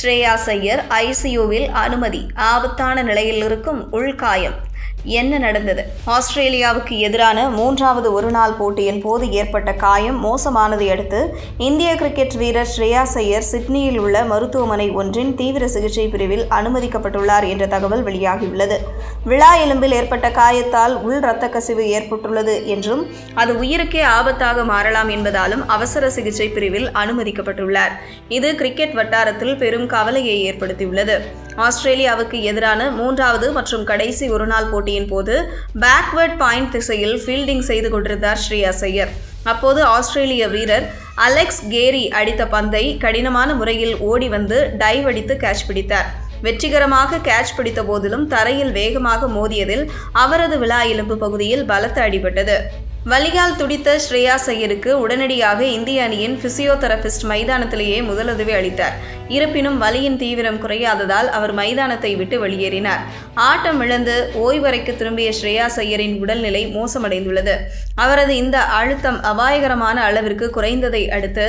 ஸ்ரேயாஸ் ஐயர் ஐசியூவில் அனுமதி. ஆபத்தான நிலையில் இருக்கும் உள்காயம். என்ன நடந்தது? ஆஸ்திரேலியாவுக்கு எதிரான மூன்றாவது ஒருநாள் போட்டியின் போது ஏற்பட்ட காயம் மோசமானதை அடுத்து இந்திய கிரிக்கெட் வீரர் ஸ்ரேயாஸ் ஐயர் சிட்னியில் உள்ள மருத்துவமனை ஒன்றின் தீவிர சிகிச்சை பிரிவில் அனுமதிக்கப்பட்டுள்ளார் என்ற தகவல் வெளியாகியுள்ளது. விழா எலும்பில் ஏற்பட்ட காயத்தால் உள் இரத்த கசிவு ஏற்பட்டுள்ளது என்றும் அது உயிருக்கே ஆபத்தாக மாறலாம் என்பதாலும் அவசர சிகிச்சை பிரிவில் அனுமதிக்கப்பட்டுள்ளார். இது கிரிக்கெட் வட்டாரத்தில் பெரும் கவலையை ஏற்படுத்தியுள்ளது. ஆஸ்திரேலியாவுக்கு எதிரான மூன்றாவது மற்றும் கடைசி ஒருநாள் போட்டியின் போது பேக்வர்ட் பாயிண்ட் திசையில் ஃபீல்டிங் செய்து கொண்டிருந்தார் ஸ்ரேயா ஐயர் அப்போது ஆஸ்திரேலிய வீரர் அலெக்ஸ் கேரி அடித்த பந்தை கடினமான முறையில் ஓடி வந்து டைவ் அடித்து கேட்ச் பிடித்தார். வெற்றிகரமாக கேட்ச் பிடித்த போதிலும் தரையில் வேகமாக மோதியதில் அவரது விழா எலும்பு பகுதியில் பலத்த அடிபட்டது. வலியால் துடித்த ஸ்ரேயாஸ் ஐயருக்கு உடனடியாக இந்திய அணியின் பிசியோதெரபிஸ்ட் மைதானத்திலேயே முதலுதவி அளித்தார். இருப்பினும் வலியின் தீவிரம் குறையாததால் அவர் மைதானத்தை விட்டு வெளியேறினார். ஆட்டம் இழந்து ஓய்வறைக்கு திரும்பிய ஸ்ரேயாஸ் ஐயரின் உடல்நிலை மோசமடைந்துள்ளது. அவரது இந்த அழுத்தம் அபாயகரமான அளவிற்கு குறைந்ததை அடுத்து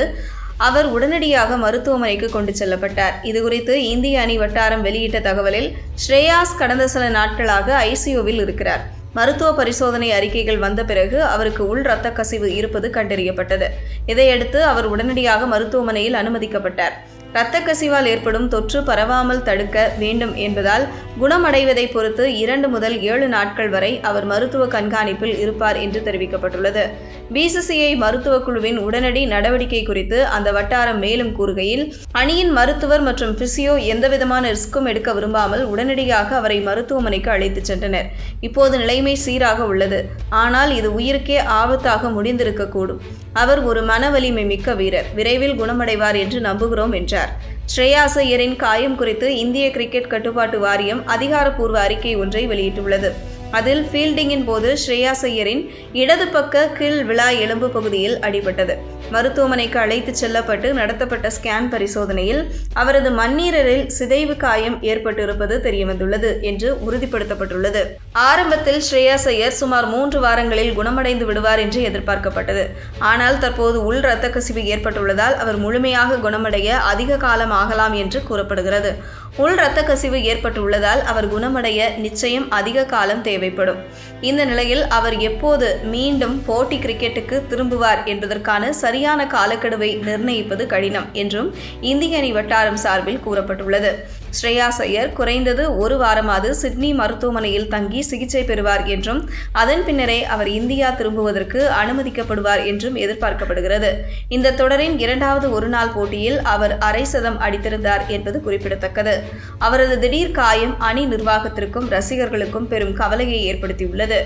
அவர் உடனடியாக மருத்துவமனைக்கு கொண்டு செல்லப்பட்டார். இதுகுறித்து இந்திய அணி வட்டாரம் வெளியிட்ட தகவலில் ஸ்ரேயாஸ் கடந்த சில நாட்களாக ஐசியூவில் இருக்கிறார். மருத்துவ பரிசோதனை அறிக்கைகள் வந்த பிறகு அவருக்கு உள் இரத்த கசிவு இருப்பது கண்டறியப்பட்டது. இதையடுத்து அவர் உடனடியாக மருத்துவமனையில் அனுமதிக்கப்பட்டார். இரத்த கசிவால் ஏற்படும் தொற்று பரவாமல் தடுக்க வேண்டும் என்பதால் குணமடைவதை பொறுத்து இரண்டு முதல் ஏழு நாட்கள் வரை அவர் மருத்துவ கண்காணிப்பில் இருப்பார் என்று தெரிவிக்கப்பட்டுள்ளது. பிசிசிஐ மருத்துவ குழுவின் உடனடி நடவடிக்கை குறித்து அந்த வட்டாரம் மேலும் கூறுகையில் அணியின் மருத்துவர் மற்றும் பிசியோ எந்தவிதமான ரிஸ்க்கும் எடுக்க விரும்பாமல் உடனடியாக அவரை மருத்துவமனைக்கு அழைத்துச் சென்றனர். இப்போது நிலைமை சீராக உள்ளது. ஆனால் இது உயிருக்கே ஆபத்தாக முடிந்திருக்கக்கூடும். அவர் ஒரு மன வலிமை மிக்க வீரர். விரைவில் குணமடைவார் என்று நம்புகிறோம் என்றார். ஸ்ரேயாஸ் ஐயரின் காயம் குறித்து இந்திய கிரிக்கெட் கட்டுப்பாட்டு வாரியம் அதிகாரப்பூர்வ அறிக்கை ஒன்றை வெளியிட்டுள்ளது. அதில் ஃபீல்டிங்கின் போது ஸ்ரேயாஸ் ஐயரின் இடது பக்க கீழ் விழா எலும்பு பகுதியில் அடிபட்டது. மருத்துவமனைக்கு அழைத்துச் செல்லப்பட்டு நடத்தப்பட்ட ஸ்கேன் பரிசோதனையில் அவரது மண்ணீரலில் சிதைவு காயம் ஏற்பட்டிருப்பது தெரியவந்துள்ளது என்று உறுதிப்படுத்தப்பட்டுள்ளது. ஆரம்பத்தில் ஸ்ரேயா ஐயர் சுமார் மூன்று வாரங்களில் குணமடைந்து விடுவார் என்று எதிர்பார்க்கப்பட்டது. ஆனால் தற்போது உள் இரத்த கசிவு ஏற்பட்டுள்ளதால் அவர் முழுமையாக குணமடைய அதிக காலம் ஆகலாம் என்று கூறப்படுகிறது. உள் இரத்த கசிவு ஏற்பட்டுள்ளதால் அவர் குணமடைய நிச்சயம் அதிக காலம் தேவைப்படும். இந்த நிலையில் அவர் எப்போது மீண்டும் போட்டி கிரிக்கெட்டுக்கு திரும்புவார் என்பதற்கான சரியான காலக்கெடுவை நிர்ணயிப்பது கடினம் என்றும் இந்திய அணி வட்டாரம் சார்பில் கூறப்பட்டுள்ளது. ஸ்ரேயாஸ் ஐயர் குறைந்தது ஒரு வாரமாவது சிட்னி மருத்துவமனையில் தங்கி சிகிச்சை பெறுவார் என்றும் அதன் பின்னரே அவர் இந்தியா திரும்புவதற்கு அனுமதிக்கப்படுவார் என்றும் எதிர்பார்க்கப்படுகிறது. இந்த தொடரின் இரண்டாவது ஒருநாள் போட்டியில் அவர் அரை சதம் அடித்திருந்தார் என்பது குறிப்பிடத்தக்கது. அவரது திடீர் காயம் அணி நிர்வாகத்திற்கும் ரசிகர்களுக்கும் பெரும் கவலையை ஏற்படுத்தியுள்ளது.